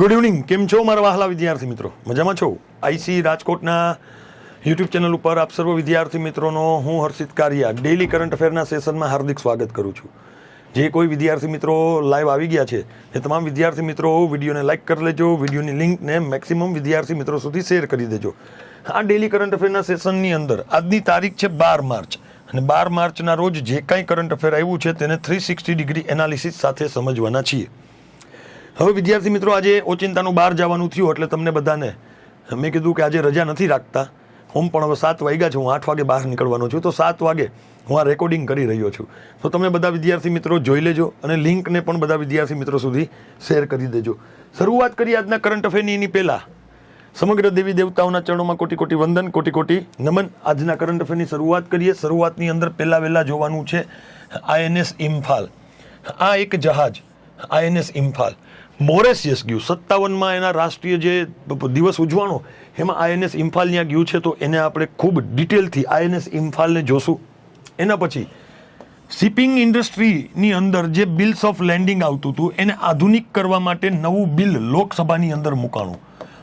Good evening કેમ છો મારા વહાલા વિદ્યાર્થી મિત્રો? મજામાં છો? આઈસી રાજકોટના યુટ્યુબ ચેનલ ઉપર આપ સર્વ વિદ્યાર્થી મિત્રોનો હું હર્ષિત કારિયા ડેઇલી કરંટ અફેરના સેશનમાં હાર્દિક સ્વાગત કરું છું. જે કોઈ વિદ્યાર્થી મિત્રો લાઈવ આવી ગયા છે એ તમામ વિદ્યાર્થી મિત્રો વિડીયોને લાઇક કરી લેજો, વિડીયોની લિંકને મેક્સિમમ વિદ્યાર્થી મિત્રો સુધી શેર કરી દેજો. આ ડેલી કરંટ અફેરના સેશનની અંદર આજની તારીખ છે બાર માર્ચ અને બાર માર્ચના રોજ જે કાંઈ કરંટ અફેર આવ્યું છે, તેને થ્રી સિક્સટી ડિગ્રી એનાલિસિસ સાથે સમજવાના છીએ. હવે વિદ્યાર્થી મિત્રો, આજે ઓચિંતાનું બહાર જવાનું થયું, એટલે તમને બધાને મેં કીધું કે આજે રજા નથી રાખતા. હું પણ હવે સાત વાગ્યા છે હું આઠ વાગે બહાર નીકળવાનો છું, તો સાત વાગે હું આ રેકોર્ડિંગ કરી રહ્યો છું. તો તમે બધા વિદ્યાર્થી મિત્રો જોઈ લેજો અને લિંકને પણ બધા વિદ્યાર્થી મિત્રો સુધી શેર કરી દેજો. શરૂઆત કરીએ આજના કરંટ અફેરની પહેલાં. સમગ્ર દેવી દેવતાઓના ચરણોમાં કોટી કોટી વંદન, કોટી કોટી નમન. આજના કરંટ અફેરની શરૂઆત કરીએ. શરૂઆતની અંદર પહેલાં વહેલાં જોવાનું છે આઈએનએસ ઇમ્ફાલ. આ એક જહાજ આઈએનએસ ઇમ્ફાલ. મોરેસિયસ ગયું, સત્તાવનમાં એના રાષ્ટ્રીય જે દિવસ ઉજવાનો એમાં આઈએનએસ ઇમ્ફાલ ત્યાં ગયું છે, તો એને આપણે ખૂબ ડિટેલથી આઈએનએસ ઇમ્ફાલને જોશું. એના પછી, શિપિંગ ઇન્ડસ્ટ્રીની અંદર જે બિલ્સ ઓફ લેન્ડિંગ આવતું હતું, એને આધુનિક કરવા માટે નવું બિલ લોકસભાની અંદર મૂકાણું.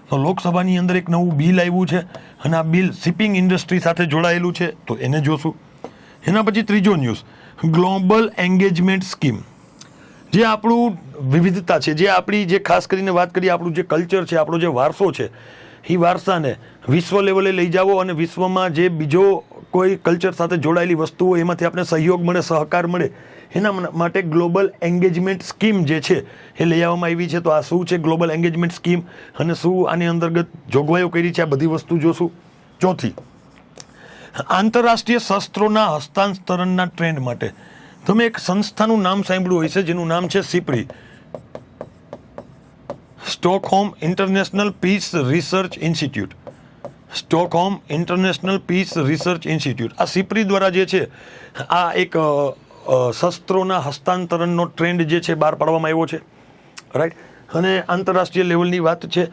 તો લોકસભાની અંદર એક નવું બિલ આવ્યું છે, અને આ બિલ શિપિંગ ઇન્ડસ્ટ્રી સાથે જોડાયેલું છે, તો એને જોશું. એના પછી ત્રીજો ન્યૂઝ, ગ્લોબલ એન્ગેજમેન્ટ સ્કીમ. જે આપણું વિવિધતા છે. જે આપણી જે ખાસ કરીને વાત કરીએ, આપણું જે કલ્ચર છે, આપણો જે વારસો છે, એ વારસાને વિશ્વ લેવલે લઈ જાવો અને વિશ્વમાં જે બીજો કોઈ કલ્ચર સાથે જોડાયેલી વસ્તુઓ, એમાંથી આપણે સહયોગ મળે, સહકાર મળે, એના માટે ગ્લોબલ એન્ગેજમેન્ટ સ્કીમ જે છે, એ લઈ આવવામાં આવી છે. તો આ શું છે ગ્લોબલ એન્ગેજમેન્ટ સ્કીમ અને શું આની અંતર્ગત જોગવાઈઓ કરી છે? આ બધી વસ્તુ જોશું. ચોથી, આંતરરાષ્ટ્રીય શસ્ત્રોના હસ્તાંતરણના ટ્રેન્ડ માટે. તમે એક સંસ્થાનું નામ સાંભળ્યું હોય છે જેનું નામ છે SIPRI. Stockholm International Peace Research Institute Stockholm International Peace Research Institute આ સિપ્રી દ્વારા જે છે, આ એક શસ્ત્રોના હસ્તાંતરણનો ટ્રેન્ડ જે છે બહાર પાડવામાં આવ્યો છે. રાઈટ અને આંતરરાષ્ટ્રીય લેવલની વાત છે.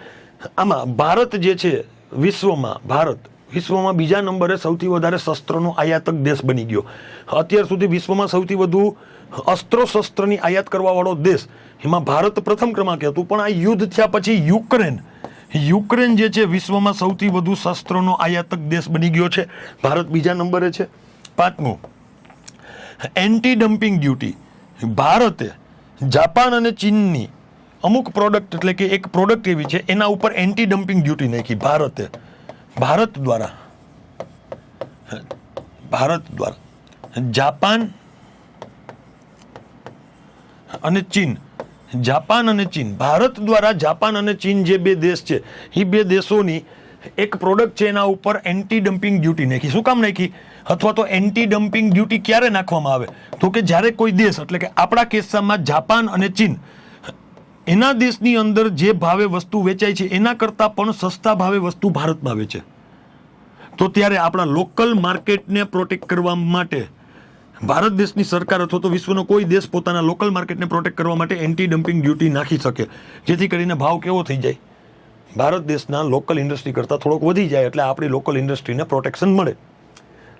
આમાં ભારત જે છે, વિશ્વમાં, ભારત વિશ્વમાં બીજા નંબરે સૌથી વધારે શસ્ત્રોનો આયાતક દેશ બની ગયો. અત્યાર સુધી વિશ્વમાં સૌથી વધુ અસ્ત્રો શસ્ત્રની આયાત કરવાવાળો દેશ. એમાં ભારત પ્રથમ ક્રમાંકે હતું, પણ આ યુદ્ધ થયા પછી યુક્રેન. યુક્રેન જે છે, વિશ્વમાં સૌથી વધુ શસ્ત્રોનો આયાતક દેશ બની ગયો છે. ભારત બીજા નંબરે છે. પાંચમું એન્ટી ડમ્પિંગ ડ્યુટી ભારતે જાપાન અને ચીનની અમુક પ્રોડક્ટ એટલે કે એક પ્રોડક્ટ એવી છે, એના ઉપર એન્ટી ડમ્પિંગ ડ્યુટી નાખી. ભારતે, ભારત દ્વારા ભારત દ્વારા જાપાન અને ચીન. જાપાન અને ચીન. ભારત દ્વારા જાપાન અને ચીન જે બે દેશ છે એ બે દેશોની એક પ્રોડક્ટ છે એના ઉપર એન્ટી ડમ્પિંગ ડ્યુટી નાખી. શું કામ નાખી? અથવા તો એન્ટી ડમ્પિંગ ડ્યુટી ક્યારે નાખવામાં આવે? તો કે જ્યારે કોઈ દેશ, એટલે કે આપણા કિસ્સામાં જાપાન અને ચીન, એના દેશની અંદર જે ભાવે વસ્તુ વેચાય છે, એના કરતાં પણ સસ્તા ભાવે વસ્તુ ભારતમાં વેચે. તો ત્યારે આપણા લોકલ માર્કેટને પ્રોટેક્ટ કરવા માટે ભારત દેશની સરકાર અથવા તો વિશ્વનો કોઈ દેશ પોતાના લોકલ માર્કેટને પ્રોટેક્ટ કરવા માટે એન્ટી ડમ્પિંગ ડ્યુટી નાખી શકે, જેથી કરીને ભાવ કેવો થઈ જાય. ભારત દેશના લોકલ ઇન્ડસ્ટ્રી કરતાં થોડોક વધી જાય એટલે આપણી લોકલ ઇન્ડસ્ટ્રીને પ્રોટેક્શન મળે.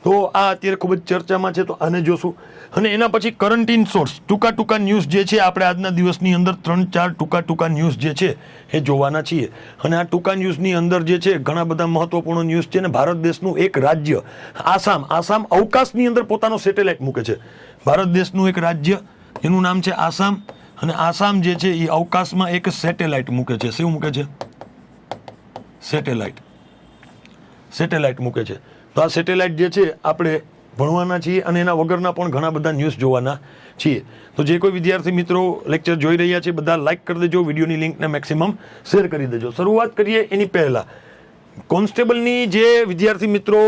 તો આ અત્યારે ખૂબ જ ચર્ચામાં છે, તો આને જોશું. અને એના પછી કરંટ ઇન સોર્સ ટૂંકા ટૂંકા ન્યૂઝ જે છે, આપણે આજના દિવસની અંદર ત્રણ ચાર ટૂંકા ટૂંકા ન્યૂઝ જે છે, એ જોવાના છીએ. અને આ ટૂંકા ન્યૂઝની અંદર જે છે, ઘણા બધા મહત્વપૂર્ણ ન્યૂઝ છે ને ભારત દેશનું એક રાજ્ય, આસામ. આસામ અવકાશની અંદર પોતાનો સેટેલાઇટ મૂકે છે. ભારત દેશનું એક રાજ્ય, એનું નામ છે આસામ. અને આસામ જે છે, એ અવકાશમાં એક સેટેલાઇટ મૂકે છે. શું મૂકે છે? સેટેલાઇટ. સેટેલાઇટ મૂકે છે. તો આ સેટેલાઇટ જે છે, આપણે ભણવાના છીએ અને એના વગરના પણ ઘણા બધા ન્યૂઝ જોવાના છીએ. તો જે કોઈ વિદ્યાર્થી મિત્રો લેક્ચર જોઈ રહ્યા છે, બધા લાઇક કરી દેજો, વિડીયોની લિંકને મેક્સિમમ શેર કરી દેજો. શરૂઆત કરીએ એની પહેલાં. કોન્સ્ટેબલની જે વિદ્યાર્થી મિત્રો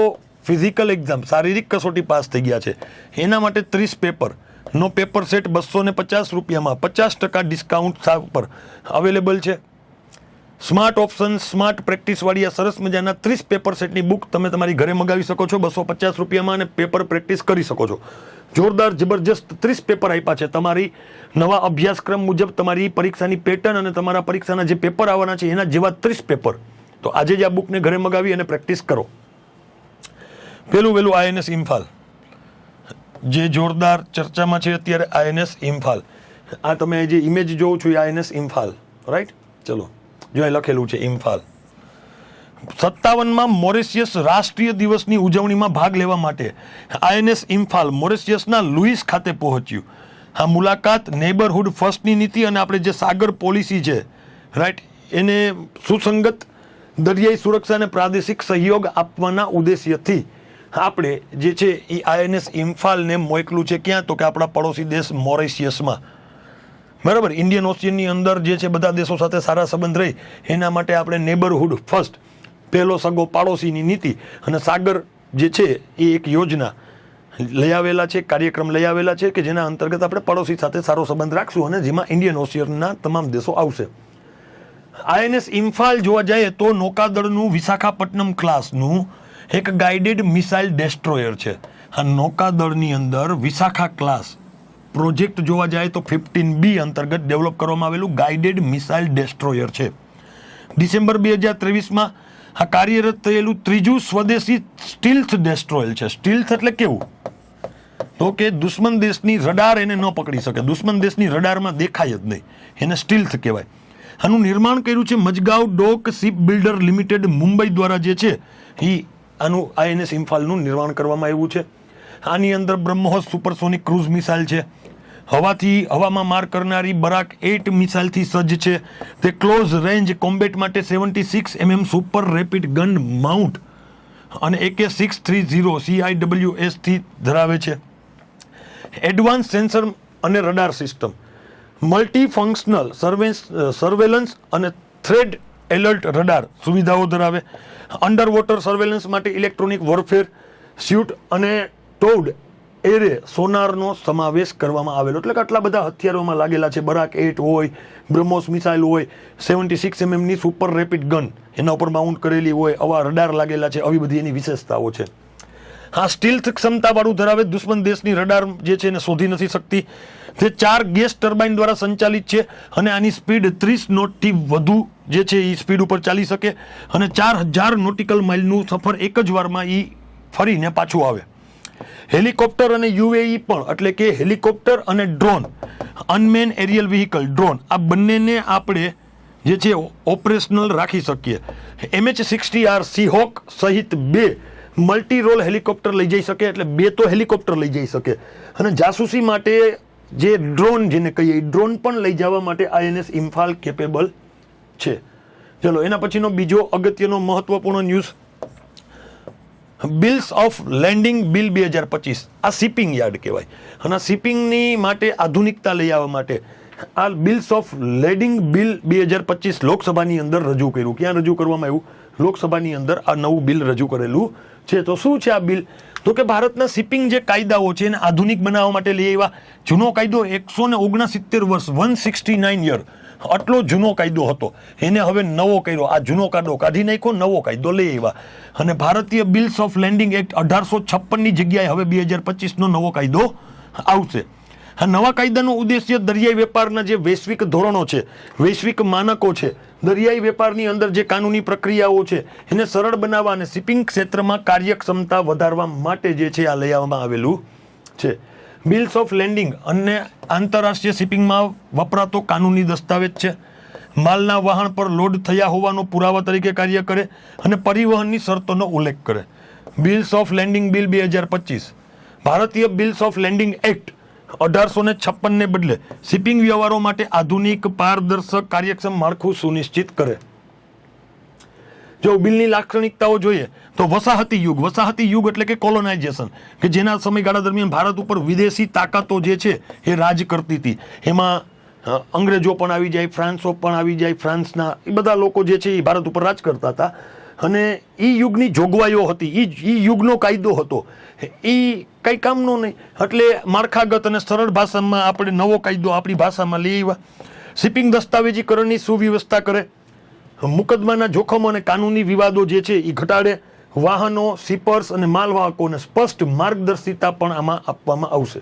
ફિઝિકલ એક્ઝામ શારીરિક કસોટી પાસ થઈ ગયા છે, એના માટે ત્રીસ પેપર નો પેપર સેટ બસો ને પચાસ રૂપિયામાં, પચાસ ટકા ડિસ્કાઉન્ટ પર અવેલેબલ છે. સ્માર્ટ ઓપ્શન, સ્માર્ટ પ્રેક્ટિસવાળી આ સરસ મજાના ત્રીસ પેપર સેટની બુક તમે તમારી ઘરે મગાવી શકો છો, બસો પચાસ રૂપિયામાં અને પેપર પ્રેક્ટિસ કરી શકો છો. જોરદાર, જબરજસ્ત ત્રીસ પેપર આપ્યા છે. તમારી નવા અભ્યાસક્રમ મુજબ તમારી પરીક્ષાની પેટર્ન અને તમારા પરીક્ષાના જે પેપર આવવાના છે, એના જેવા ત્રીસ પેપર. તો આજે જ આ બુકને ઘરે મગાવી અને પ્રેક્ટિસ કરો. પેલું વહેલું આઈએનએસ ઇમ્ફાલ. જે જોરદાર ચર્ચામાં છે અત્યારે આઈએનએસ ઇમ્ફાલ. આ તમે જે ઇમેજ જોઉં છો એ આઈએનએસ ઇમ્ફાલ. રાઈટ ચલો. જો એ લખેલું છે, ઇમ્ફાલ. સત્તાવનમાં મોરિશિયસ રાષ્ટ્રીય દિવસની ઉજવણીમાં ભાગ લેવા માટે આઈએનએસ ઇમ્ફાલ મોરિશિયસના લુઈસ ખાતે પહોંચ્યું. આ મુલાકાત નેબરહુડ ફર્સ્ટની નીતિ અને આપણે જે સાગર પોલિસી છે, રાઈટ, એને સુસંગત દરિયાઈ સુરક્ષા અને પ્રાદેશિક સહયોગ આપવાના ઉદ્દેશ્યથી આપણે જે છે, એ આઈએનએસ ઇમ્ફાલને મોકલું છે ક્યાં? તો કે આપણા પડોશી દેશ મોરિશિયસમાં. બરાબર? ઇન્ડિયન ઓશિયનની અંદર જે છે બધા દેશો સાથે સારા સંબંધ રહી, એના માટે આપણે નેબરહુડ ફર્સ્ટ પહેલો સગો પાડોશીની નીતિ અને સાગર જે છે એ એક યોજના લઈ આવેલા છે, કાર્યક્રમ લઈ આવેલા છે કે જેના અંતર્ગત આપણે પડોશી સાથે સારો સંબંધ રાખશું અને જેમાં ઇન્ડિયન ઓશિયનના તમામ દેશો આવશે. આઈએનએસ ઇમ્ફાલ જોવા જઈએ તો નૌકાદળનું વિશાખાપટ્ટનમ ક્લાસનું એક ગાઇડેડ મિસાઇલ ડેસ્ટ્રોયર છે. આ નૌકાદળની અંદર વિશાખા ક્લાસ પ્રોજેક્ટ જોવા જાય તો ફિફ્ટીન બી અંતર્ગત ડેવલપ કરવામાં આવેલું ગાઇડેડ મિસાઇલ ડેસ્ટ્રોયર છે. ડિસેમ્બર બે હજાર ત્રેવીસમાં આ કાર્યરત થયેલું ત્રીજું સ્વદેશી સ્ટીલ્થ ડેસ્ટ્રોયલ છે. સ્ટીલ્થ એટલે કેવું? તો કે દુશ્મન દેશની રડાર એને ન પકડી શકે. દુશ્મન દેશની રડારમાં દેખાય જ નહીં. એને સ્ટીલ્થ કહેવાય. આનું નિર્માણ કર્યું છે Mazagon dock ship builder limited Mumbai દ્વારા જે છે એ આનું આઈએનએસ ઇમ્ફાલનું નિર્માણ કરવામાં આવ્યું છે. આની અંદર બ્રહ્મોસ સુપરસોનિક ક્રૂઝ મિસાઇલ છે. હવાથી હવામાં માર કરનારી બરાક એટ મિસાઇલથી સજ્જ છે. તે ક્લોઝ રેન્જ કોમ્બેટ માટે seventy six MM super rapid gun mount અને AK six three zero CIW એસથી ધરાવે છે. એડવાન્સ સેન્સર અને radar system, multifunctional surveillance surveillance અને થ્રેડ એલર્ટ રડાર સુવિધાઓ ધરાવે. અંડર વોટર સર્વેલન્સ માટે ઇલેક્ટ્રોનિક વોરફેર, સ્યુટ અને ટોડ એરે સોનારનો સમાવેશ કરવામાં આવેલો. એટલે કે આટલા બધા હથિયારોમાં લાગેલા છે. બરાક એટ હોય, બ્રહ્મોસ મિસાઇલ હોય, સેવન્ટી સિક્સ એમએમની સુપર રેપિડ ગન એના ઉપર માઉન્ટ કરેલી હોય, આવા રડાર લાગેલા છે. આવી બધી એની વિશેષતાઓ છે. હા સ્ટીલ્થ ક્ષમતાવાળું ધરાવે દુશ્મન દેશની રડાર જે છે એને શોધી નથી શકતી. તે ચાર ગેસ ટર્બાઇન દ્વારા સંચાલિત છે અને આની સ્પીડ ત્રીસ નોટથી વધુ જે છે એ સ્પીડ ઉપર ચાલી શકે અને ચાર હજાર નોટિકલ માઇલનું સફર એક જ વારમાં એ ફરીને પાછું આવે. હેલિકોપ્ટર અને યુએઈ પણ, એટલે કે હેલિકોપ્ટર અને drone, unmanned aerial vehicle, drone, આ બંનેને આપણે જે છે, ઓપરેશનલ રાખી શકીએ. એમએચ સિક્સટી આર સીહોક સહિત બે મલ્ટી રોલ હેલિકોપ્ટર લઈ જઈ શકે, એટલે બે તો હેલિકોપ્ટર લઈ જઈ શકે. અને જાસૂસી માટે જે ડ્રોન જેને કહીએ ડ્રોન પણ લઈ જવા માટે આઈએનએસ ઇમ્ફાલ કેપેબલ છે. ચલો, એના પછીનો બીજો અગત્યનો મહત્વપૂર્ણ news bills of landing bill બે હજાર પચીસ. આ શિપિંગ યાર્ડ કહેવાય. અને શિપિંગની માટે આધુનિકતા લઈ આવવા માટે આ બિલ્સ ઓફ લેન્ડિંગ બિલ બે હજાર પચીસ લોકસભાની અંદર રજૂ કર્યું. ક્યાં રજૂ કરવામાં આવ્યું? લોકસભાની અંદર આ નવું બિલ રજૂ કરેલું છે. તો શું છે આ બિલ તો કે ભારતના શિપિંગ જે કાયદાઓ છે એને આધુનિક બનાવવા માટે લઈ આવ્યા. જૂનો કાયદો એકસો ને ઓગણસિત્તેર વર્ષ વન સિક્સટી નાઇન યર આટલો જૂનો કાયદો હતો. એને હવે નવો કર્યો. આ જૂનો કાયદો કાઢી નાખ્યો, નવો કાયદો લઈ આવ્યા. અને ભારતીય બિલ્સ ઓફ લેન્ડિંગ એક્ટ અઢારસો છપ્પનની જગ્યાએ હવે બે હજાર પચીસનો નવો કાયદો આવશે. આ નવા કાયદાનો ઉદ્દેશ્ય દરિયાઈ વેપારના જે વૈશ્વિક ધોરણો છે, વૈશ્વિક માનકો છે, દરિયાઈ વેપારની અંદર જે કાનૂની પ્રક્રિયાઓ છે, એને સરળ બનાવવા અને શિપિંગ ક્ષેત્રમાં કાર્યક્ષમતા વધારવા માટે જે છે આ લઈ આવવામાં આવેલું છે. બિલ્સ ઓફ લેન્ડિંગ અને આંતરરાષ્ટ્રીય શિપિંગમાં વપરાતો કાનૂની દસ્તાવેજ છે. માલના વાહન પર લોડ થયા હોવાનો પુરાવા તરીકે કાર્ય કરે અને પરિવહનની શરતોનો ઉલ્લેખ કરે. બિલ્સ ઓફ લેન્ડિંગ બિલ બે હજાર પચીસ. ભારતીય બિલ્સ ઓફ લેન્ડિંગ એક્ટ અઢારસો ને છપ્પનને બદલે શિપિંગ વ્યવહારો માટે આધુનિક પારદર્શક કાર્યક્ષમ માળખું સુનિશ્ચિત કરે. જો બિલની લાક્ષણિકતાઓ જોઈએ, તો વસાહતી યુગ વસાહતી યુગ એટલે કે કોલોનાઇઝેશન કે જેના સમયગાળા દરમિયાન ભારત ઉપર વિદેશી તાકાતો જે છે, એ રાજ કરતી હતી. એમાં અંગ્રેજો પણ આવી જાય, ફ્રાન્સો પણ આવી જાય, ફ્રાન્સના એ બધા લોકો જે છે, એ ભારત ઉપર રાજ કરતા હતા. અને એ યુગની જોગવાઈઓ હતી એ એ યુગનો કાયદો હતો. એ કંઈ કામનો નહીં. એટલે માળખાગત અને સરળ ભાષામાં આપણે નવો કાયદો આપણી ભાષામાં લઈ આવ્યા. શિપિંગ દસ્તાવેજીકરણની સુવ્યવસ્થા કરે. મુકદમાના જોખમો અને કાનૂની વિવાદો જે છે એ ઘટાડે, વાહનો સિપર્સ અને માલવાહકોને સ્પષ્ટ માર્ગદર્શિતા પણ આમાં આપવામાં આવશે.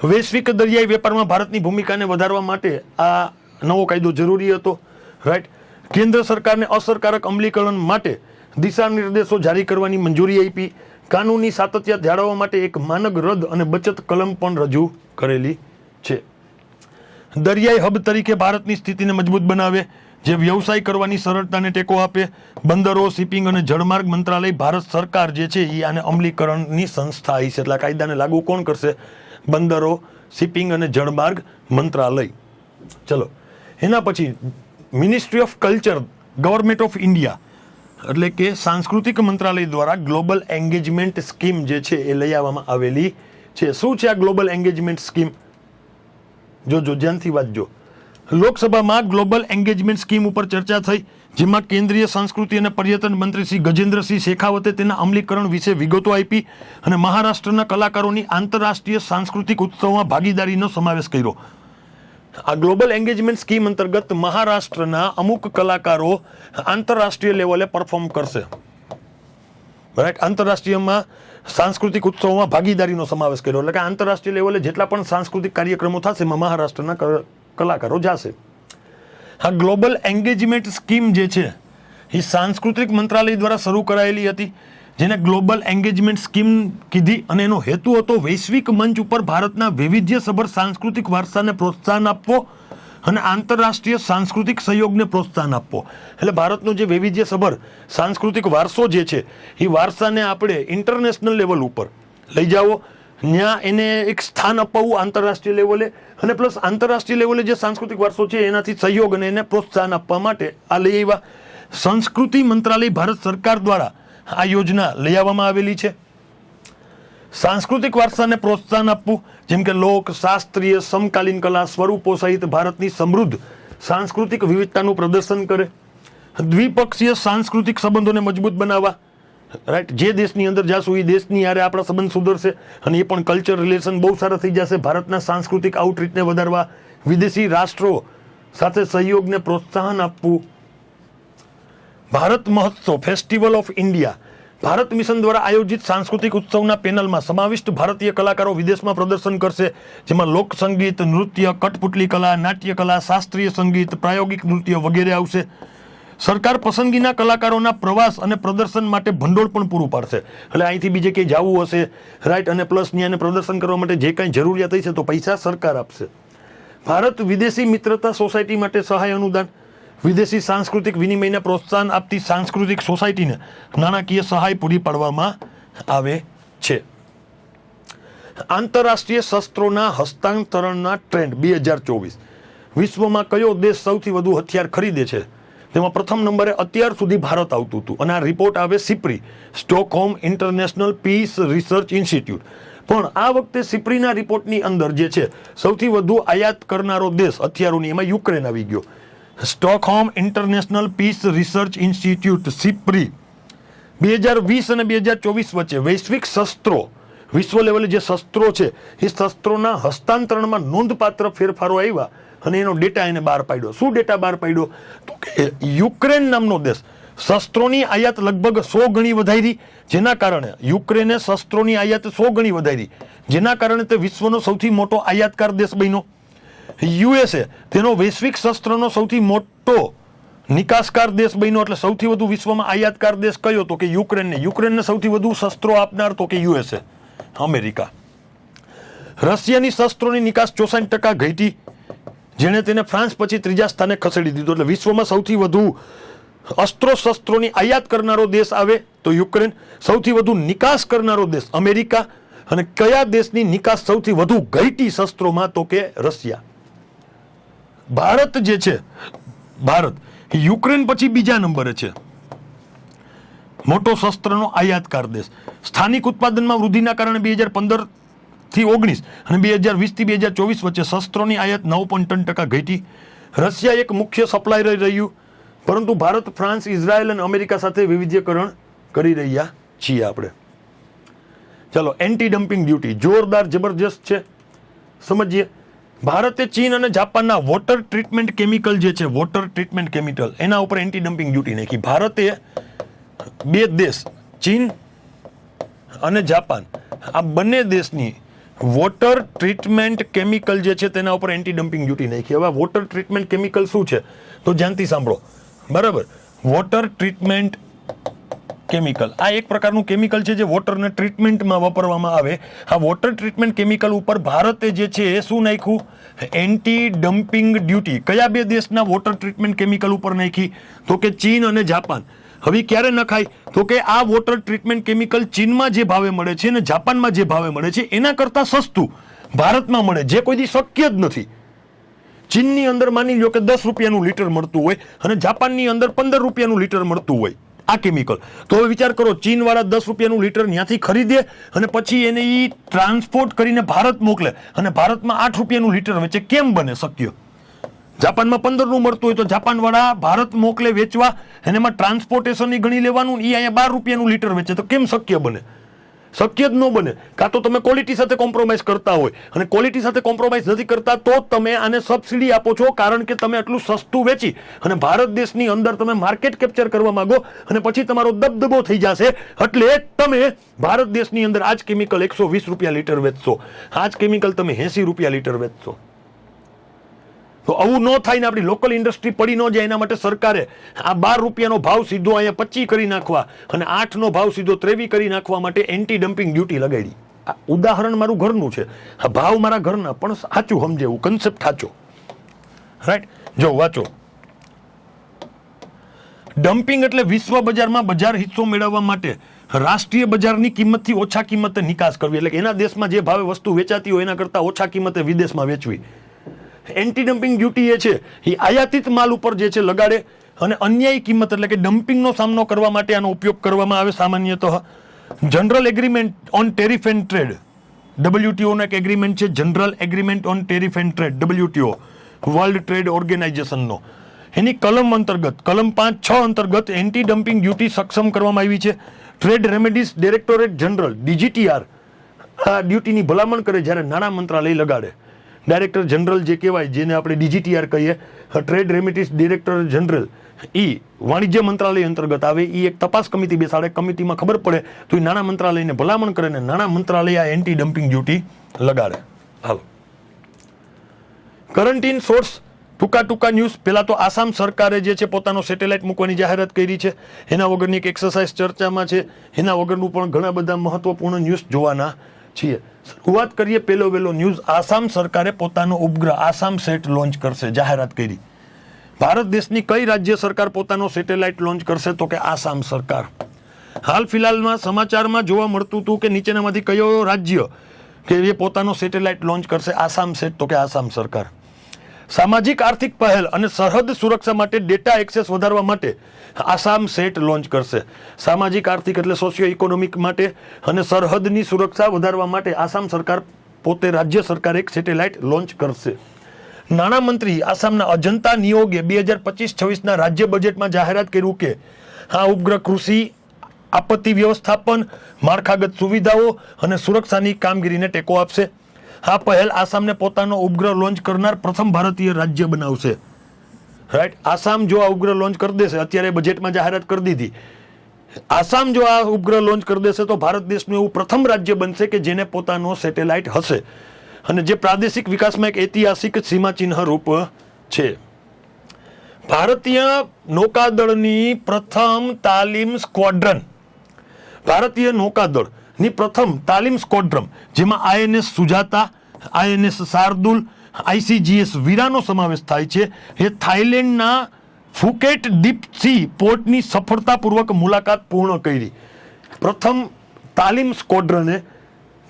વૈશ્વિક દરિયાઈ વેપારમાં ભારતની ભૂમિકાને વધારવા માટે આ નવો કાયદો જરૂરી હતો રાઈટ કેન્દ્ર સરકારને અસરકારક અમલીકરણ માટે દિશા નિર્દેશો જારી કરવાની મંજૂરી આપી, કાનૂની સાતત્ય જાળવવા માટે એક માનક રદ અને બચત કલમ પણ રજૂ કરેલી છે. દરિયાઈ હબ તરીકે ભારતની સ્થિતિને મજબૂત બનાવે જે વ્યવસાય કરવાની સરળતાને ટેકો આપે. બંદરો, શિપિંગ અને જળમાર્ગ મંત્રાલય ભારત સરકાર જે છે એ આને અમલીકરણની સંસ્થા છે. એટલે કાયદાને લાગુ કોણ કરશે? બંદરો, શિપિંગ અને જળમાર્ગ મંત્રાલય. ચલો. એના પછી ministry of culture government of India એટલે કે સાંસ્કૃતિક મંત્રાલય દ્વારા ગ્લોબલ એન્ગેજમેન્ટ સ્કીમ જે છે એ લઈ આવવામાં આવેલી છે. શું છે આ ગ્લોબલ એન્ગેજમેન્ટ સ્કીમ જો જો ધ્યાનથી વાંચજો. લોકસભામાં ગ્લોબલ એન્ગેજમેન્ટ સ્કીમ ઉપર ચર્ચા થઈ, જેમાં કેન્દ્રીય સંસ્કૃતિ અને પર્યટન મંત્રી શ્રી ગજેન્દ્રસિંહ શેખાવતે તેના અમલીકરણ વિશે વિગતો આપી અને મહારાષ્ટ્રના કલાકારોની આંતરરાષ્ટ્રીય સાંસ્કૃતિક ઉત્સવમાં ભાગીદારીનો સમાવેશ કર્યો. આ ગ્લોબલ એન્ગેજમેન્ટ સ્કીમ અંતર્ગત મહારાષ્ટ્રના અમુક કલાકારો આંતરરાષ્ટ્રીય લેવલે પરફોર્મ કરશે. રાઈટ આંતરરાષ્ટ્રીયમાં સાંસ્કૃતિક ઉત્સવમાં ભાગીદારીનો સમાવેશ કર્યો. એટલે કે આંતરરાષ્ટ્રીય લેવલે જેટલા પણ સાંસ્કૃતિક કાર્યક્રમો થશે, એમાં મહારાષ્ટ્રના કલાકારો જશે. આ ગ્લોબલ એન્ગેજમેન્ટ સ્કીમ જે છે, એ સાંસ્કૃતિક મંત્રાલય દ્વારા શરૂ કરાયેલી હતી, જેને ગ્લોબલ એન્ગેજમેન્ટ સ્કીમ કીધી અને એનો હેતુ હતો વૈશ્વિક મંચ ઉપર ભારતના વૈવિધ્યસભર સાંસ્કૃતિક વારસાને પ્રોત્સાહન આપવો અને આંતરરાષ્ટ્રીય સાંસ્કૃતિક સહયોગને પ્રોત્સાહન આપવો. એટલે ભારતનો જે વૈવિધ્યસભર સાંસ્કૃતિક વારસો જે છે, એ વારસાને આપણે ઇન્ટરનેશનલ લેવલ ઉપર લઈ જાઓ. ત્યાં એને એક સ્થાન અપાવવું આંતરરાષ્ટ્રીય લેવલે અને પ્લસ આંતરરાષ્ટ્રીય લેવલે જે સાંસ્કૃતિક વારસો છે, એનાથી સહયોગ અને એને પ્રોત્સાહન આપવા માટે આ લઈ આવ્યા. સંસ્કૃતિ મંત્રાલય ભારત સરકાર દ્વારા આ યોજના લઈ આવવામાં આવેલી છે. સાંસ્કૃતિક વારસાને પ્રોત્સાહન આપવું, જેમ કે લોક, શાસ્ત્રીય, સમકાલીન કલા, સ્વરૂપો સહિત ભારતની સમૃદ્ધ સાંસ્કૃતિક વિવિધતાનું પ્રદર્શન કરે. દ્વિપક્ષીય સાંસ્કૃતિક સંબંધોને મજબૂત બનાવવા. રાઈટ જે દેશની અંદર જાશું, એ દેશની યારે આપણા સંબંધ સુધરશે અને એ પણ કલ્ચર રિલેશન બહુ સારા થઈ જશે. ભારતના સાંસ્કૃતિક આઉટરીચને વધારવા વિદેશી રાષ્ટ્રો સાથે સહયોગને પ્રોત્સાહન આપવું. Bharat Mahotsav festival of India Bharat mission દ્વારા આયોજિત સાંસ્કૃતિક ઉત્સવના પેનલમાં સમાવિષ્ટ ભારતીય કલાકારો વિદેશમાં પ્રદર્શન કરશે, જેમાં લોક સંગીત, નૃત્ય, કઠપુતલી કલા, નાટ્ય કલા, શાસ્ત્રીય સંગીત, પ્રાયોગિક નૃત્ય વગેરે આવશે. સરકાર પસંદગીના કલાકારોના પ્રવાસ અને પ્રદર્શન માટે ભંડોળ પણ પૂરું પાડશે. એટલે અહીંથી બીજે ક્યાંય જવું હશે રાઈટ અને પ્લસ ત્યાંને પ્રદર્શન કરવા માટે જે કાંઈ જરૂરિયાત હશે તો પૈસા સરકાર આપશે. ભારત વિદેશી મિત્રતા સોસાયટી માટે સહાય અનુદાન. વિદેશી સાંસ્કૃતિક વિનિમયને પ્રોત્સાહન આપતી સાંસ્કૃતિક સોસાયટીને નાણાકીય સહાય પૂરી પાડવામાં આવે છે. આંતરરાષ્ટ્રીય શસ્ત્રોના હસ્તાંતરણના ટ્રેન્ડ બે હજાર ચોવીસ. વિશ્વમાં કયો દેશ સૌથી વધુ હથિયાર ખરીદે છે? તેમાં પ્રથમ નંબરે અત્યાર સુધી ભારત આવતું હતું અને આ રિપોર્ટ આવે SIPRI Stockholm International Peace Research Institute પણ આ વખતે સિપ્રીના રિપોર્ટની અંદર જે છે, સૌથી વધુ આયાત કરનારો દેશ હથિયારોની એમાં યુક્રેન આવી ગયો. Stockholm International Peace Research Institute SIPRI બે હજાર વીસ અને બે હજાર ચોવીસ વચ્ચે વૈશ્વિક શસ્ત્રો વિશ્વ લેવલે જે શસ્ત્રો છે, એ શસ્ત્રોના હસ્તાંતરણમાં નોંધપાત્ર ફેરફારો આવ્યા અને એનો ડેટા એને બહાર પાડ્યો. શું ડેટા બહાર પાડ્યો? તો કે યુક્રેન નામનો દેશ, શસ્ત્રોની આયાત લગભગ સો ગણી વધારી જેના કારણે યુક્રેને શસ્ત્રોની આયાત સો ગણી વધારી જેના કારણે તે વિશ્વનો સૌથી મોટો આયાતકાર દેશ બન્યો. યુએસએ તેનો વૈશ્વિક શસ્ત્રનો સૌથી મોટો નિકાસકાર દેશ બન્યો, એટલે સૌથી વધુ વિશ્વમાં આયાતકાર દેશ કયો? તો કે યુક્રેનને. યુક્રેનને સૌથી વધુ શસ્ત્રો આપનાર તો કે યુએસએ. અમેરિકા. રશિયાની શસ્ત્રોની નિકાસ ચોસાઠ ટકા ઘટી. જેણે તેને ફ્રાન્સ પછી ત્રીજા સ્થાને ખસેડી દીધો. એટલે વિશ્વમાં સૌથી વધુ અસ્ત્રો શસ્ત્રોની આયાત કરનારો દેશ આવે તો યુક્રેન. સૌથી વધુ નિકાસ કરનારો દેશ અમેરિકા. અને કયા દેશની નિકાસ સૌથી વધુ ઘટી શસ્ત્રોમાં તો કે રશિયા? ભારત જે છે, ભારત. યુક્રેન પછી બીજા નંબરે છે. મોટો શસ્ત્રનો આયાતકાર દેશ. સ્થાનિક ઉત્પાદનમાં વૃદ્ધિના કારણે બે હજાર પંદરથી ઓગણીસ અને બે હજાર વીસથી બે હજાર ચોવીસ વચ્ચે શસ્ત્રોની આયાત નવ પોઈન્ટ ત્રણ ટકા ઘટી. રશિયા એક મુખ્ય સપ્લાયર રહ્યું, પરંતુ ભારત, ફ્રાન્સ, ઇઝરાયલ અને અમેરિકા સાથે વૈવિધ્યકરણ કરી રહ્યા છીએ આપણે. ચાલો એન્ટી ડમ્પિંગ ડ્યુટી જોરદાર જબરજસ્ત છે. સમજીએ, ભારતે ચીન અને જાપાનના વોટર ટ્રીટમેન્ટ કેમિકલ જે છે વોટર ટ્રીટમેન્ટ કેમિકલ એના ઉપર એન્ટી ડમ્પિંગ ડ્યુટી નાખી. ભારતે બે દેશ, ચીન અને જાપાન. આ બંને દેશની વોટર ટ્રીટમેન્ટ કેમિકલ જે છે તેના ઉપર એન્ટી ડમ્પિંગ ડ્યુટી નાખી. હવે વોટર ટ્રીટમેન્ટ કેમિકલ શું છે? તો ધ્યાનથી સાંભળો. બરાબર? Water treatment chemical. આ એક પ્રકારનું કેમિકલ છે જે વોટરને ટ્રીટમેન્ટમાં વાપરવામાં આવે. આ વોટર ટ્રીટમેન્ટ કેમિકલ ઉપર ભારતે જે છે એ શું નાખ્યું? એન્ટી ડમ્પિંગ ડ્યુટી કયા બે દેશના વોટર ટ્રીટમેન્ટ કેમિકલ ઉપર નાખી? તો કે ચીન અને જાપાન. હવે ક્યારે નખાય તો કે આ વોટર ટ્રીટમેન્ટ કેમિકલ ચીનમાં જે ભાવે મળે છે અને જાપાનમાં જે ભાવે મળે છે, એના કરતાં સસ્તું ભારતમાં મળે, જે કોઈ શક્ય જ નથી. ચીનની અંદર માની લો કે દસ રૂપિયાનું લીટર મળતું હોય અને જાપાનની અંદર પંદર રૂપિયાનું લીટર મળતું હોય આ કેમિકલ તો હવે વિચાર કરો, ચીનવાળા દસ રૂપિયાનું લીટર ત્યાંથી ખરીદે અને પછી એને એ ટ્રાન્સપોર્ટ કરીને ભારત મોકલે અને ભારતમાં આઠ રૂપિયાનું લીટર વેચે, કેમ બને શક્ય? જાપાનમાં પંદરનું મળતું હોય તો જાપાનવાળા ભારત મોકલે વેચવા અને એમાં ટ્રાન્સપોર્ટેશનની ગણી લેવાનું એ અહીંયા બાર રૂપિયાનું લીટર વેચે. તો કેમ શક્ય બને? શક્ય જ ન બને. કાં તો તમે ક્વોલિટી સાથે કોમ્પ્રોમાઇઝ કરતા હોય. અને ક્વોલિટી સાથે કોમ્પ્રોમાઇઝ નથી કરતા તો તમે આને સબસિડી આપો છો, કારણ કે તમે આટલું સસ્તું વેચી. અને ભારત દેશની અંદર તમે માર્કેટ કેપ્ચર કરવા માંગો, અને પછી તમારો દબદબો થઈ જશે. એટલે તમે ભારત દેશની અંદર આજ કેમિકલ એકસો વીસ રૂપિયા લીટર વેચશો. આ જ કેમિકલ તમે એંસી રૂપિયા લીટર વેચશો. તો આવું ન થાય ને આપણી લોકલ ઇન્ડસ્ટ્રી પડી ન જાય એના માટે સરકારે આ બાર રૂપિયાનો ભાવ સીધો અહીંયા પચી કરી નાખવા અને આઠનો ભાવ સીધો ત્રેવી કરી નાખવા માટે એન્ટી ડમ્પિંગ ડ્યુટી લગાડી. આ ઉદાહરણ મારું ઘરનું છે. આ ભાવ મારા ઘરના, પણ સાચું સમજેવું કન્સેપ્ટ સાચો. રાઈટ જો, વાંચો. ડમ્પિંગ એટલે વિશ્વ બજારમાં બજાર હિસ્સો મેળવવા માટે રાષ્ટ્રીય બજારની કિંમતથી ઓછા કિંમતે નિકાસ કરવી. એટલે એના દેશમાં જે ભાવે વસ્તુ વેચાતી હોય એના કરતાં ઓછા કિંમતે વિદેશમાં વેચવી. એન્ટી ડમ્પિંગ ડ્યુટી એ છે. એ આયાતિત માલ ઉપર જે છે લગાડે અને અન્યાયી કિંમત એટલે કે ડમ્પિંગનો સામનો કરવા માટે આનો ઉપયોગ કરવામાં આવે સામાન્યતઃ. General agreement on tariff and trade ડબલ્યુટીઓનો એક એગ્રીમેન્ટ છે general agreement on tariff and trade WTO world trade ઓર્ગેનાઇઝેશનનો એની કલમ અંતર્ગત, કલમ પાંચ છ અંતર્ગત એન્ટી ડમ્પિંગ ડ્યુટી સક્ષમ કરવામાં આવી છે. Trade remedies directorate general DGTR, આ ડ્યુટીની ભલામણ કરે જ્યારે નાણાં મંત્રાલય લગાડે. ડાયરેક્ટર જનરલ જે કહેવાય, જેને આપણે ડીજીટીઆર કહીએ ટ્રેડ રેમિટીસ ડિરેક્ટર જનરલ એ વાણિજ્ય મંત્રાલય અંતર્ગત આવે એ એક તપાસ કમિટી બેસાડે, કમિટીમાં ખબર પડે, તો એ નાણાં મંત્રાલયને ભલામણ કરે ને નાણાં મંત્રાલય આ એન્ટી ડમ્પિંગ ડ્યુટી લગાડે. હાલો. કરંટ ઇન સોર્સ ટૂંકા ટૂંકા ન્યૂઝ પહેલાં તો આસામ સરકારે જે છે પોતાનો સેટેલાઇટ મૂકવાની જાહેરાત કરી છે. એના વગરની એક એક્સરસાઇઝ ચર્ચામાં છે. એના વગરનું પણ ઘણા બધા મહત્વપૂર્ણ ન્યૂઝ જોવાના છીએ. શરૂઆત કરીએ પહેલો વહેલો ન્યૂઝ. આસામ સરકારે પોતાનો ઉપગ્રહ આસામ સેટ લોન્ચ કરશે, જાહેરાત કરી. ભારત દેશની કઈ રાજ્ય સરકાર પોતાનો સેટેલાઇટ લોન્ચ કરશે તો કે આસામ સરકાર? હાલ ફિલહાલમાં સમાચારમાં જોવા મળતું હતું કે નીચેનામાંથી કયો રાજ્ય કે એ પોતાનો સેટેલાઇટ લોન્ચ કરશે આસામ સેટ તો કે આસામ સરકાર? સામાજિક આર્થિક પહેલ અને સરહદ સુરક્ષા માટે ડેટા એક્સેસ વધારવા માટે આસામ સેટ લોન્ચ કરશે. સામાજિક આર્થિક એટલે સોશિયો ઇકોનોમિક માટે અને સરહદની સુરક્ષા વધારવા માટે આસામ સરકાર પોતે રાજ્ય સરકાર એક સેટેલાઇટ લોન્ચ કરશે. નાણામંત્રી આસામના અજંતા નિયોગે બે હજાર પચીસ છવ્વીસના રાજ્ય બજેટમાં જાહેરાત કર્યું કે આ ઉપગ્રહ કૃષિ, આપત્તિ વ્યવસ્થાપન, માળખાગત સુવિધાઓ અને સુરક્ષાની કામગીરીને ટેકો આપશે. આ પહેલ આસામને પોતાનો ઉપગ્રહ લોન્ચ કરનાર પ્રથમ ભારતીય રાજ્ય બનાવશે. રાઈટ આસામ જો આ ઉપગ્રહ લોન્ચ કરી દેશે, અત્યારે બજેટમાં જાહેરાત કરી દીધી. આસામ જો આ ઉપગ્રહ લોન્ચ કરી દેશે, તો ભારત દેશનું એવું પ્રથમ રાજ્ય બનશે કે જેને પોતાનો સેટેલાઇટ હશે. અને જે પ્રાદેશિક વિકાસમાં એક ઐતિહાસિક સીમાચિહ્ન રૂપ છે. ભારતીય નૌકાદળની પ્રથમ તાલીમ સ્ક્વોડ્રન. ભારતીય નૌકાદળની પ્રથમ તાલીમ સ્કોડ્રમ, જેમાં INS Sujata, INS Shardul, ICGS વીરાનો સમાવેશ થાય છે. એ થાઇલેન્ડના ફુકેટ ડીપ સી પોર્ટની સફળતાપૂર્વક મુલાકાત પૂર્ણ કરી. પ્રથમ તાલીમ સ્કોડ્રને,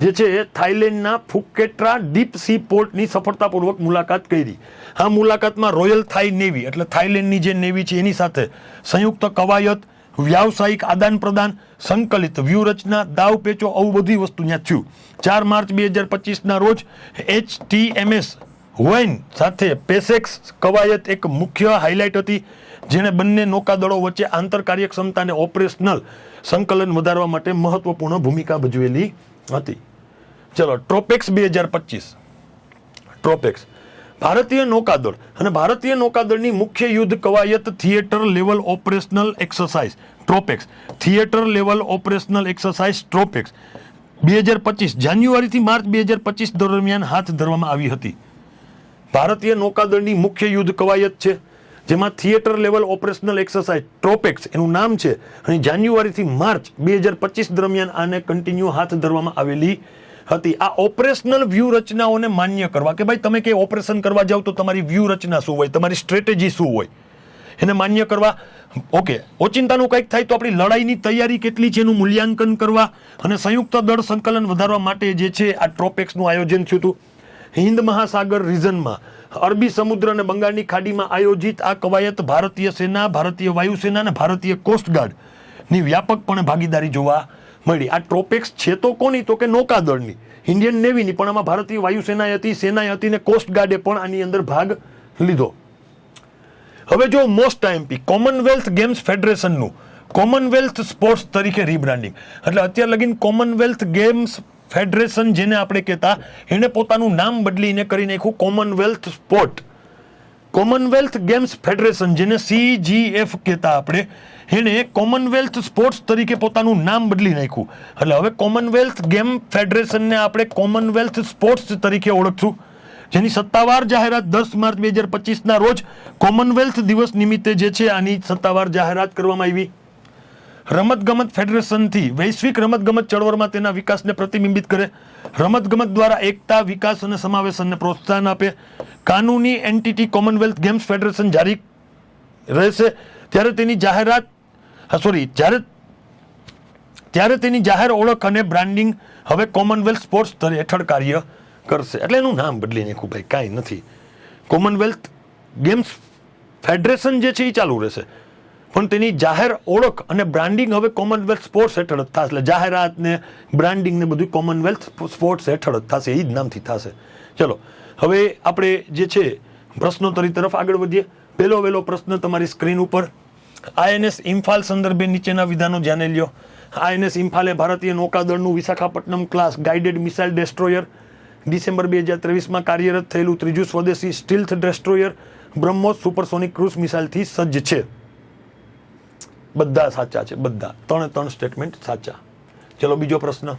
જે છે એ થાઇલેન્ડના ફુકેટ્રા ડીપ સી પોર્ટની સફળતાપૂર્વક મુલાકાત કરી. આ મુલાકાતમાં રોયલ થાઈ નેવી, એટલે થાઇલેન્ડની જે નેવી છે, એની સાથે સંયુક્ત કવાયત વ્યાવસાયિક આદાન પ્રદાન, સંકલિત વ્યૂહરચના, દાવ પેચો આવું બધી વસ્તુ ત્યાં થયું. ચાર માર્ચ બે હજાર પચીસના રોજ એચ ટી એમ એસ હોઇન સાથે પેસેક્સ કવાયત એક મુખ્ય હાઇલાઇટ હતી, જેણે બંને નૌકાદળો વચ્ચે આંતર કાર્યક્ષમતા અને ઓપરેશનલ સંકલન વધારવા માટે મહત્વપૂર્ણ ભૂમિકા ભજવેલી હતી. ચલો ટ્રોપેક્સ બે હજાર પચીસ. ટ્રોપેક્સ ભારતીય નૌકાદળ અને ભારતીય નૌકાદળની મુખ્ય યુદ્ધ કવાયત theatre level operational exercise TROPEX theatre level operational exercise TROPEX બે હજાર પચીસ, જાન્યુઆરીથી માર્ચ બે હજાર પચીસ દરમિયાન હાથ ધરવામાં આવી હતી. ભારતીય નૌકાદળની મુખ્ય યુદ્ધ કવાયત છે, જેમાં theatre level operational exercise TROPEX એનું નામ છે અને જાન્યુઆરીથી માર્ચ બે હજાર પચીસ દરમિયાન આને કન્ટિન્યુ હાથ ધરવામાં આવેલી હતી. આ ઓપરેશનલ વ્યૂહરચનાઓને માન્ય કરવા કે ભાઈ તમે કે ઓપરેશન કરવા જાઓ તો તમારી વ્યૂહરચના શું હોય, તમારી સ્ટ્રેટેજી શું હોય, એને માન્ય કરવા. ઓકે, ઓચિંતાનું કંઈક થાય તો આપણી લડાઈની તૈયારી કેટલી છે એનું મૂલ્યાંકન કરવા અને સંયુક્ત દળ સંકલન વધારવા માટે જે છે આ ટ્રોપેક્સનું આયોજન થયું હતું. હિન્દ મહાસાગર રિઝનમાં અરબી સમુદ્ર અને બંગાળની ખાડીમાં આયોજિત આ કવાયત ભારતીય સેના, ભારતીય વાયુસેના અને ભારતીય કોસ્ટગાર્ડની વ્યાપકપણે ભાગીદારી જોવા મળી. આ ટ્રોપેક્સ છે તો કોની? તો કે નૌકાદળની ઇન્ડિયન નેવીની પણ આમાં ભારતીય વાયુસેનાએ હતી. સેનાએ હતી ને કોસ્ટગાર્ડે પણ આની અંદર ભાગ લીધો. હવે જો મોસ્ટ આઈએમપી કોમનવેલ્થ ગેમ્સ ફેડરેશનનું કોમનવેલ્થ સ્પોર્ટ્સ તરીકે રીબ્રાન્ડિંગ એટલે અત્યાર લગીન કોમનવેલ્થ ગેમ્સ ફેડરેશન જેને આપણે કહેતા એણે પોતાનું નામ બદલીને કરી નાખ્યું Commonwealth sport Commonwealth Games Federation જેને સીજીએફ કહેતા આપણે. એણે કોમનવેલ્થ સ્પોર્ટ્સ તરીકે પોતાનું નામ બદલી નાખ્યું. એટલે હવે કોમનવેલ્થ ગેમ ફેડરેશનને આપણે કોમનવેલ્થ સ્પોર્ટ્સ તરીકે ઓળખશું. જેની સત્તાવાર જાહેરાત દસ માર્ચ બે હજાર પચીસના રોજ કોમનવેલ્થ દિવસ નિમિત્તે જે છે આની સત્તાવાર જાહેરાત કરવામાં આવી. રમતગમત ફેડરેશનથી વૈશ્વિક રમતગમત ચળવળમાં તેના વિકાસને પ્રતિબિંબિત કરે. રમતગમત દ્વારા એકતા, વિકાસ અને સમાવેશનને પ્રોત્સાહન આપે. કાનૂની એન્ટિટી કોમનવેલ્થ ગેમ્સ ફેડરેશન જારી રહેશે. ત્યારે તેની જાહેરાત સોરી જ્યારે ત્યારે તેની જાહેર ઓળખ અને બ્રાન્ડિંગ હવે કોમનવેલ્થ સ્પોર્ટ્સ હેઠળ કાર્ય કરશે. એટલે એનું નામ બદલી નાખ્યું ભાઈ, કાંઈ નથી. કોમનવેલ્થ ગેમ્સ ફેડરેશન જે છે એ ચાલુ રહેશે. પણ તેની જાહેર ઓળખ અને બ્રાન્ડિંગ હવે કોમનવેલ્થ સ્પોર્ટ્સ હેઠળ જ થશે. એટલે જાહેરાત ને બ્રાન્ડિંગ ને બધું કોમનવેલ્થ સ્પોર્ટ્સ હેઠળ જ થશે. એ જ નામથી થશે. ચલો, હવે આપણે જે છે, પ્રશ્નોત્તરી તરફ આગળ વધીએ. પહેલો વહેલો પ્રશ્ન તમારી સ્ક્રીન ઉપર. આઈએનએસ ઇમ્ફાલ સંદર્ભે નીચેના વિધાનો ધ્યાને લ્યો. આઈએનએસ ઇમ્ફાલે ભારતીય નૌકાદળનું Visakhapatnam class guided missile destroyer December બે હજાર ત્રેવીસમાં કાર્યરત થયેલું ત્રીજું સ્વદેશી stealth destroyer BrahMos supersonic cruise મિસાઇલથી સજ્જ છે. બધા સાચા છે, બધા. ત્રણે ત્રણ સ્ટેટમેન્ટ સાચા. ચલો બીજો પ્રશ્ન.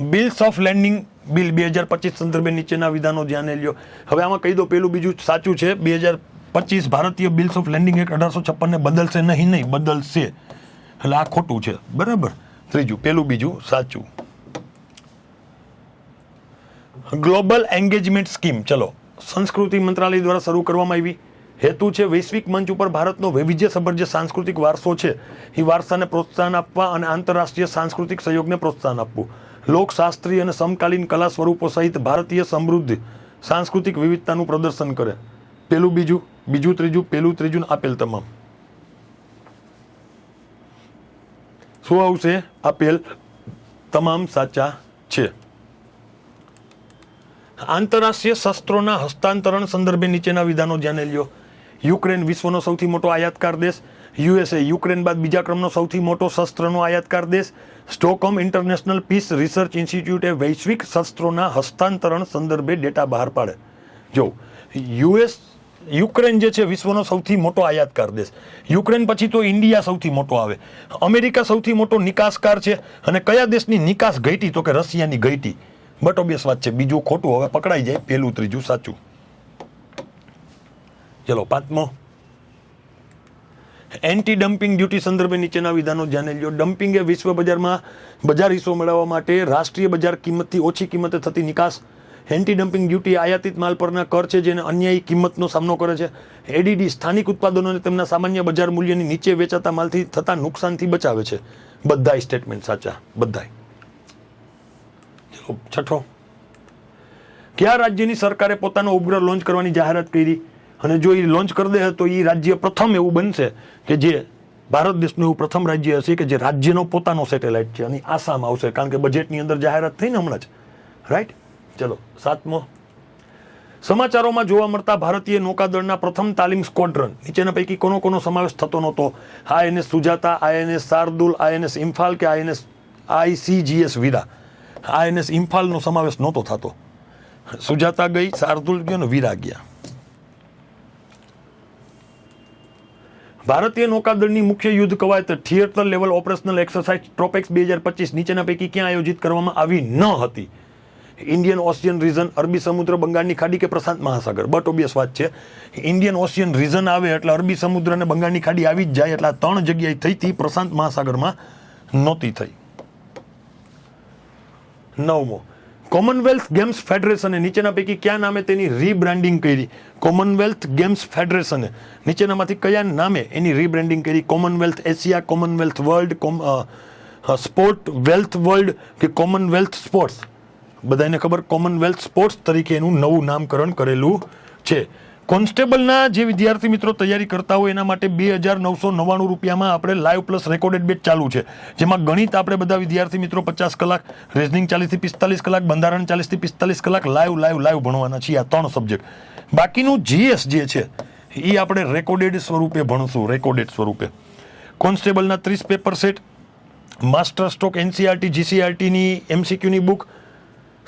બિલ્સ ઓફ લેન્ડિંગ બિલ બે હજાર પચીસ સંદર્ભે નીચેના વિધાનો ધ્યાને લ્યો. હવે આમાં કહી દો, પેલું બીજું સાચું છે. બે હજાર પચીસ ભારતીય બિલ્સ ઓફ લેન્ડિંગ એક્ટ અઢારસો છપ્પનને બદલશે નહીં નહીં, બદલશે. એટલે આ ખોટું છે. બરાબર? ત્રીજું, પેલું બીજું, સાચું. ગ્લોબલ એન્ગેજમેન્ટ સ્કીમ ચલો, સંસ્કૃતિ મંત્રાલય દ્વારા શરૂ કરવામાં આવી. હેતુ છે વૈશ્વિક મંચ ઉપર ભારતનો વૈવિધ્યસભર જે સાંસ્કૃતિક વારસો છે. એ વારસાને પ્રોત્સાહન આપવા અને આંતરરાષ્ટ્રીય સાંસ્કૃતિક સહયોગને પ્રોત્સાહન આપવું. લોકશાસ્ત્રીય અને સમકાલીન કલા સ્વરૂપો સહિત ભારતીય સમૃદ્ધ સાંસ્કૃતિક વિવિધતાનું પ્રદર્શન કરે. પેલું બીજું બીજું, ત્રીજું, પેલું, ત્રીજું આપેલ તમામ. શું આવશે? આપેલ તમામ સાચા છે. આંતરરાષ્ટ્રીય શસ્ત્રોના હસ્તાંતરણ સંદર્ભે નીચેના વિધાનો ધ્યાને લ્યો. યુક્રેન વિશ્વનો સૌથી મોટો આયાતકાર દેશ. યુએસએ યુક્રેન બાદ બીજા ક્રમનો સૌથી મોટો શસ્ત્રનો આયાતકાર દેશ. સ્ટોકહોમ ઇન્ટરનેશનલ પીસ રિસર્ચ ઇન્સ્ટિટ્યૂટે વૈશ્વિક શસ્ત્રોના હસ્તાંતરણ સંદર્ભે ડેટા બહાર પાડે. જો યુએસ યુક્રેન જે છે વિશ્વનો સૌથી મોટો આયાતકાર દેશ. યુક્રેન પછી તો ઇન્ડિયા સૌથી મોટો આવે. અમેરિકા સૌથી મોટો નિકાસકાર છે અને કયા દેશની નિકાસ ઘટી તો કે રશિયાની ઘટી? બટ ઓબ્વિયસ વાત છે, બીજું ખોટું હવે પકડાઈ જાય પહેલું ત્રીજું સાચું. ચલો, પાંચમો. એન્ટી ડમ્પિંગ ડ્યુટી સંદર્ભે નીચેના વિધાનો જાણી લ્યો. ડમ્પિંગ એ વિશ્વ બજારમાં બજાર હિસ્સો મેળવવા માટે રાષ્ટ્રીય બજાર કિંમતથી ઓછી કિંમતે થતી નિકાસ એન્ટી ડમ્પિંગ ડ્યુટી આયાતિત માલ પરના કર છે, જેને અન્યાયી કિંમતનો સામનો કરે છે. એડીડી સ્થાનિક ઉત્પાદનોને તેમના સામાન્ય બજાર મૂલ્યની નીચે વેચાતા માલથી થતા નુકસાનથી બચાવે છે. બધાય સ્ટેટમેન્ટ સાચા ચલો છઠ્ઠો. કયા રાજ્યની સરકારે પોતાનો ઉપગ્રહ લોન્ચ કરવાની જાહેરાત કરી? અને જો એ લોન્ચ કરી દે તો એ રાજ્ય પ્રથમ એવું બનશે કે જે ભારત દેશનું એવું પ્રથમ રાજ્ય હશે કે જે રાજ્યનો પોતાનો સેટેલાઇટ છે અને આસામ આવશે. કારણ કે બજેટની અંદર જાહેરાત થઈને હમણાં જ. રાઈટ ચલો, સાતમો. સમાચારોમાં જોવા મળતા ભારતીય નૌકાદળના પ્રથમ તાલીમ સ્કોડ્રન નીચેના પૈકી કોનો કોનો સમાવેશ થતો નહોતો? INS Sujata, INS Shardul, INS Imphal કે આઈએનએસ આઈસીજીએસ વીરા? આઈએનએસ ઇમ્ફાલનો સમાવેશ નહોતો થતો. સુજાતા ગઈ, શાર્દુલ ગયો ને વીરા ગયા. ભારતીય નૌકાદળની મુખ્ય યુદ્ધ કવાયત theatre level operational exercise TROPEX બે હજાર પચીસ નીચેના પૈકી ક્યાં આયોજિત કરવામાં આવી ન હતી? ઇન્ડિયન ઓશિયન રિઝન અરબી સમુદ્ર બંગાળની ખાડી કે પ્રશાંત મહાસાગર બટ ઓબિયસ વાત છે ઇન્ડિયન ઓશિયન રિઝન આવે એટલે અરબી સમુદ્ર અને બંગાળની ખાડી આવી જ જાય એટલે આ ત્રણ જગ્યાએ થઈ હતી. પ્રશાંત મહાસાગરમાં નહોતી થઈ. નવમો કોમનવેલ્થ ગેમ્સ ફેડરેશને નીચેના પૈકી કયા નામે તેની રીબ્રાન્ડિંગ કરી? કોમનવેલ્થ ગેમ્સ ફેડરેશને નીચેનામાંથી કયા નામે એની રીબ્રાન્ડિંગ કરી? Commonwealth Asia Commonwealth world com sport wealth world કે કોમનવેલ્થ સ્પોર્ટ્સ બધાને ખબર કોમનવેલ્થ સ્પોર્ટ્સ તરીકે એનું નવું નામકરણ કરેલું છે. કોન્સ્ટેબલના જે વિદ્યાર્થી મિત્રો તૈયારી કરતા હોય એના માટે બે હજાર નવસો નવ્વાણું રૂપિયામાં આપણે લાઈવ પ્લસ રેકોર્ડેડ બેચ ચાલુ છે. જેમાં ગણિત આપણે બધા વિદ્યાર્થી મિત્રો પચાસ કલાક રીઝનિંગ ચાલીસથી પિસ્તાલીસ કલાક, બંધારણ ચાલીસથી પિસ્તાલીસ કલાક લાઈવ લાઈવ લાઈવ ભણવાના છીએ આ ત્રણ સબ્જેક્ટ બાકીનું જીએસ જે છે એ આપણે રેકોર્ડેડ સ્વરૂપે ભણશું રેકોર્ડેડ સ્વરૂપે. કોન્સ્ટેબલના ત્રીસ paper set master stroke NCERT જીસીઆરટીની એમસીક્યુની બુક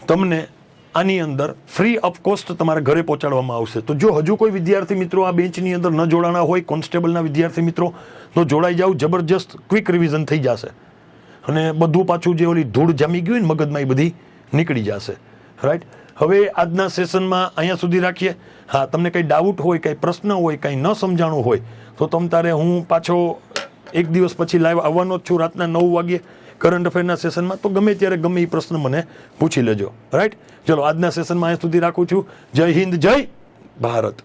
તમને આની અંદર ફ્રી ઓફ કોસ્ટ તમારા ઘરે પહોંચાડવામાં આવશે. તો જો હજુ કોઈ વિદ્યાર્થી મિત્રો આ બેન્ચની અંદર ન જોડાણા હોય, કોન્સ્ટેબલના વિદ્યાર્થી મિત્રો, તો જોડાઈ જાઓ, જબરજસ્ત ક્વિક રિવિઝન થઈ જશે. અને બધું પાછું જે ઓલી ધૂળ જામી ગયું ને મગજમાં એ બધી નીકળી જશે. રાઈટ હવે આજના સેશનમાં અહીંયા સુધી રાખીએ. હા, તમને કંઈ ડાઉટ હોય, કંઈ પ્રશ્ન હોય, કંઈ ન સમજાણું હોય, તો તમ તારે હું પાછો એક દિવસ પછી લાઈવ આવવાનો જ છું, રાતના નવ વાગ્યે. કરંટ અફેરના સેશનમાં તો ગમે ત્યારે ગમે એ પ્રશ્ન મને પૂછી લેજો. રાઈટ ચલો, આજના સેશનમાં અહીં સુધી રાખું છું. જય હિન્દ, જય ભારત.